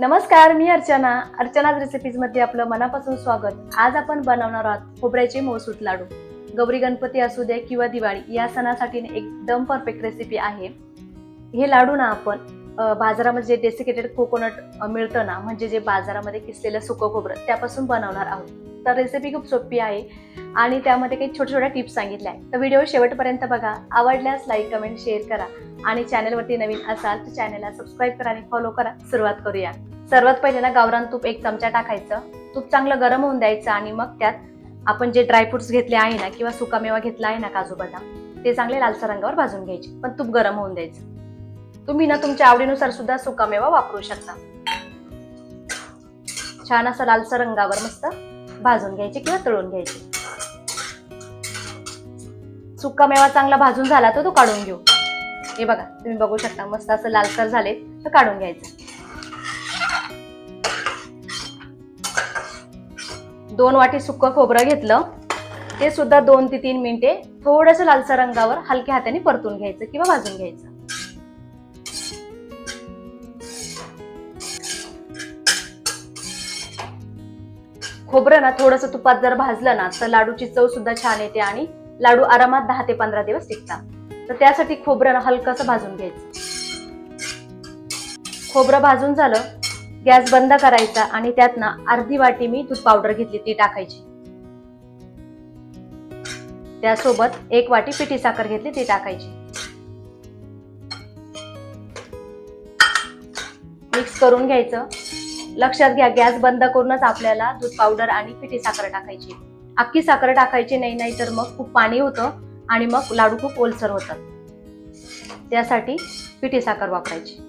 नमस्कार मी अर्चना. अर्चनाज रेसिपीजमध्ये आपलं मनापासून स्वागत. आज आपण बनवणार आहोत खोबऱ्याचे मोसूत लाडू. गौरी गणपती असू दे किंवा दिवाळी या सणासाठी एकदम परफेक्ट रेसिपी आहे. हे लाडू ना आपण बाजारामध्ये जे डेसिकेटेड कोकोनट मिळतं ना म्हणजे जे बाजारामध्ये किसलेलं सुकं खोबरं त्यापासून बनवणार आहोत. तर रेसिपी खूप सोपी आहे आणि त्यामध्ये काही छोट्या छोट्या टिप्स सांगितल्या आहेत. तर व्हिडिओ शेवटपर्यंत बघा. आवडल्यास लाईक कमेंट शेअर करा. आणि चॅनलवरती नवीन असाल तर चॅनलला सबस्क्राईब करा आणि फॉलो करा. सुरुवात करूया. सर्वात पहिले ना गावरान तूप एक चमचा टाकायचं. तूप चांगलं गरम होऊन द्यायचं आणि मग त्यात आपण जे ड्रायफ्रुट्स घेतले आहे ना किंवा सुकामेवा घेतला आहे ना काजू बदाम ते चांगले लालसर रंगावर भाजून घ्यायचे. पण तूप गरम होऊन द्यायचं. तुम्ही ना तुमच्या आवडीनुसार सुद्धा सुकामेवा वापरू शकता. छान असं लालसर रंगावर मस्त भाजून घ्यायचे किंवा तळून घ्यायचे. सुका मेवा चांगला भाजून झाला तर तो काढून घेऊ. हे बघा तुम्ही बघू शकता मस्त असं लालसर झाले तर काढून घ्यायचं. दोन वाटी सुक्क खोबरं घेतलं. ते सुद्धा दोन ते तीन मिनिटे थोडस लालसर रंगावर हलक्या हाताने परतून घ्यायचं किंवा भाजून घ्यायचं. खोबरं ना थोडस तुपात जर भाजलं ना तर लाडूची चव सुद्धा छान येते आणि लाडू आरामात दहा ते पंधरा दिवस टिकतात. तर त्यासाठी खोबरं ना हलकंसं भाजून घ्यायचं. खोबरं भाजून झालं गॅस बंद करायचा आणि त्यात ना अर्धी वाटी मी दूध पावडर घेतली ती टाकायची. त्यासोबत एक वाटी पिठी साखर घेतली ती टाकायची. मिक्स करून घ्यायचं. लक्षात घ्या गॅस बंद करूनच आपल्याला दूध पावडर आणि पिठी साखर टाकायची. अख्खी साखर टाकायची नाही नाही तर मग खूप पाणी होतं आणि मग लाडू खूप ओलसर होतात. त्यासाठी पिठी साखर वापरायची.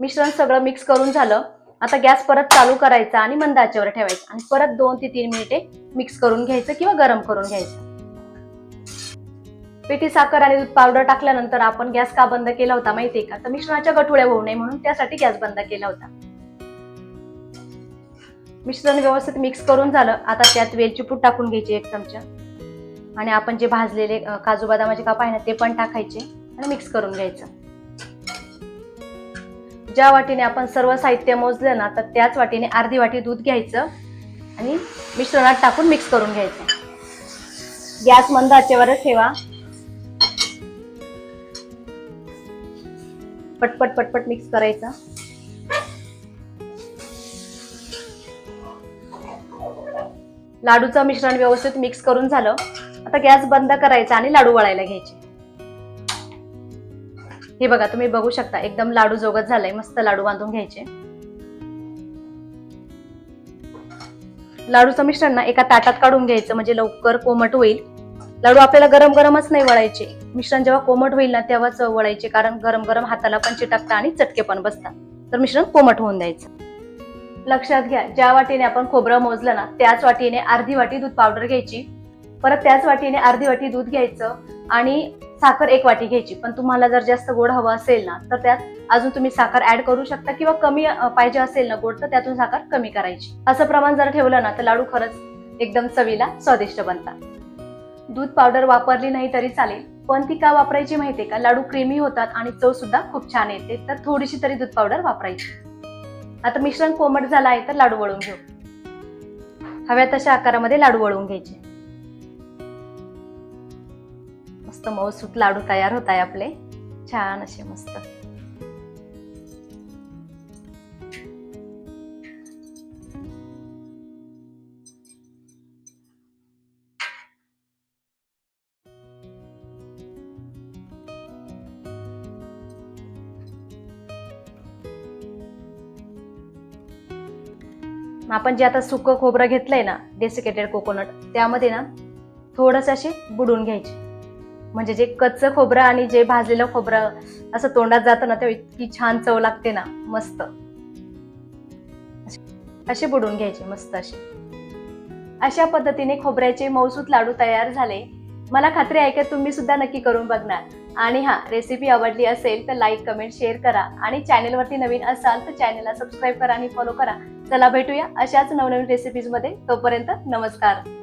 मिश्रण सगळं मिक्स करून झालं. आता गॅस परत चालू करायचा आणि मंद आचेवर ठेवायचा. आणि परत दोन ते तीन मिनिटे मिक्स करून घ्यायचं किंवा गरम करून घ्यायचं. पिठी साखर आणि दूध पावडर टाकल्यानंतर आपण गॅस का बंद केला होता माहितीये का? तर मिश्रणाच्या गठुळ्या होऊ नये म्हणून त्यासाठी गॅस बंद केला होता. मिश्रण व्यवस्थित मिक्स करून झालं. आता त्यात वेलची पूड टाकून घ्यायची एक चमचा. आणि आपण जे भाजलेले काजू बदामाचे काप आहे ना ते पण टाकायचे आणि मिक्स करून घ्यायचं. ज्या वाटीने आपण सर्व साहित्य मोजलं ना तर त्याच वाटीने अर्धी वाटी दूध घ्यायचं आणि मिश्रणात टाकून मिक्स करून घ्यायचं. गॅस मंद आचेवरच ठेवा. पटपट पटपट मिक्स करायचं. लाडूचं मिश्रण व्यवस्थित मिक्स करून झालं. आता गॅस बंद करायचा आणि लाडू वळायला घ्यायचे. हे बघा तुम्ही बघू शकता एकदम लाडू जोगत झालंय मस्त लाडू बांधून घ्यायचे. लाडूचं मिश्रण ना एका ताटात काढून घ्यायचं म्हणजे लवकर कोमट होईल. लाडू आपल्याला गरम गरमच नाही वळायचे. मिश्रण जेव्हा कोमट होईल ना तेव्हाच वळायचे कारण गरम गरम हाताला पण चिटकता आणि चटके पण बसतात. तर मिश्रण कोमट होऊन द्यायचं. लक्षात घ्या ज्या वाटीने आपण खोबरं मोजलं ना त्याच वाटीने अर्धी वाटी दूध पावडर घ्यायची. परत त्याच वाटीने अर्धी वाटी दूध घ्यायचं. आणि साखर एक वाटी घ्यायची. पण तुम्हाला जर जास्त गोड हवं असेल ना तर त्यात अजून तुम्ही साखर ऍड करू शकता किंवा कमी पाहिजे असेल ना गोड तर त्यातून साखर कमी करायची. असं प्रमाण जर ठेवलं ना तर लाडू खरंच एकदम चवीला स्वादिष्ट बनतात. दूध पावडर वापरली नाही तरी चालेल पण ती का वापरायची माहितीये का? लाडू क्रीमी होतात आणि चव सुद्धा खूप छान येते तर थोडीशी तरी दूध पावडर वापरायची. आता मिश्रण कोमट झालं आहे तर लाडू वळून घेऊ. हव्या तशा आकारामध्ये लाडू वळून घ्यायचे. मस्त मऊसूत लाडू तयार होत आहे आपले. छान असे मस्त. आपण जे आता सुकं खोबरं घेतलंय ना डेसिकेटेड कोकोनट त्यामध्ये ना थोडस असे बुडून घ्यायचे. म्हणजे जे कच्चं खोबरं आणि जे भाजलेलं खोबरं असं तोंडात जातं ना तेव्हा इतकी छान चव लागते ना मस्त. असे- बुडून घ्यायचे मस्त असे अशा पद्धतीने खोबऱ्याचे मौसूत लाडू तयार झाले. मला खात्री आहे की तुम्ही सुद्धा नक्की करून बघणार. आणि हा रेसिपी आवडली असेल तर लाईक कमेंट शेअर करा. आणि चॅनेलवरती नवीन असाल तर चॅनेलला सबस्क्राईब करा आणि फॉलो करा. चला भेटूया अशाच नवनवीन रेसिपीजमध्ये. तोपर्यंत नमस्कार.